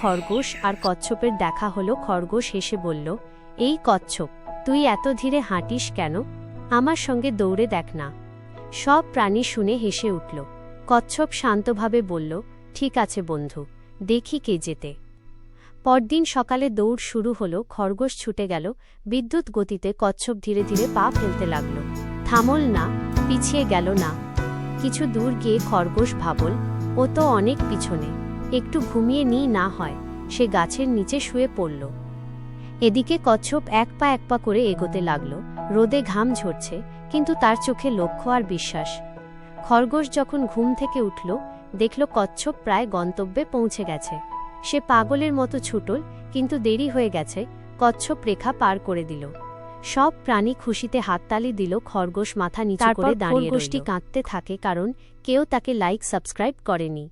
খরগোশ আর কচ্ছপের দেখা হলো। খরগোশ হেসে বলল, এই কচ্ছপ, তুই এত ধীরে হাঁটিস কেন? আমার সঙ্গে দৌড়ে দেখ না। সব প্রাণী শুনে হেসে উঠল। কচ্ছপ শান্তভাবে বলল, ঠিক আছে বন্ধু, দেখি কে যেতে পরদিন সকালে দৌড় শুরু হলো। খরগোশ ছুটে গেল। বিদ্যুৎ গতিতে কচ্ছপ ধীরে ধীরে পা ফেলতে লাগল। থামল না, পিছিয়ে গেল না। কিছু দূর গিয়ে খরগোশ ভাবল, ও তো অনেক পিছনে। একটু ঘুমিয়ে নিই না হয় সে গাছের নিচে শুয়ে পড়ল। এদিকে কচ্ছপ এক পা এক পা করে এগোতে লাগল রোদে ঘাম ঝরছে কিন্তু তার চোখে লক্ষ্য আর বিশ্বাস। খরগোশ যখন ঘুম থেকে উঠল দেখল কচ্ছপ প্রায় গন্তব্যে পৌঁছে গেছে। সে পাগলের মতো ছুটল কিন্তু দেরি হয়ে গেছে কচ্ছপ রেখা পার করে দিল। সব প্রাণী খুশিতে হাততালি দিল খরগোশ মাথা নিচু করে দাঁড়িয়ে খরগোশটি কাঁদতে থাকে কারণ কেউ তাকে লাইক সাবস্ক্রাইব করেনি।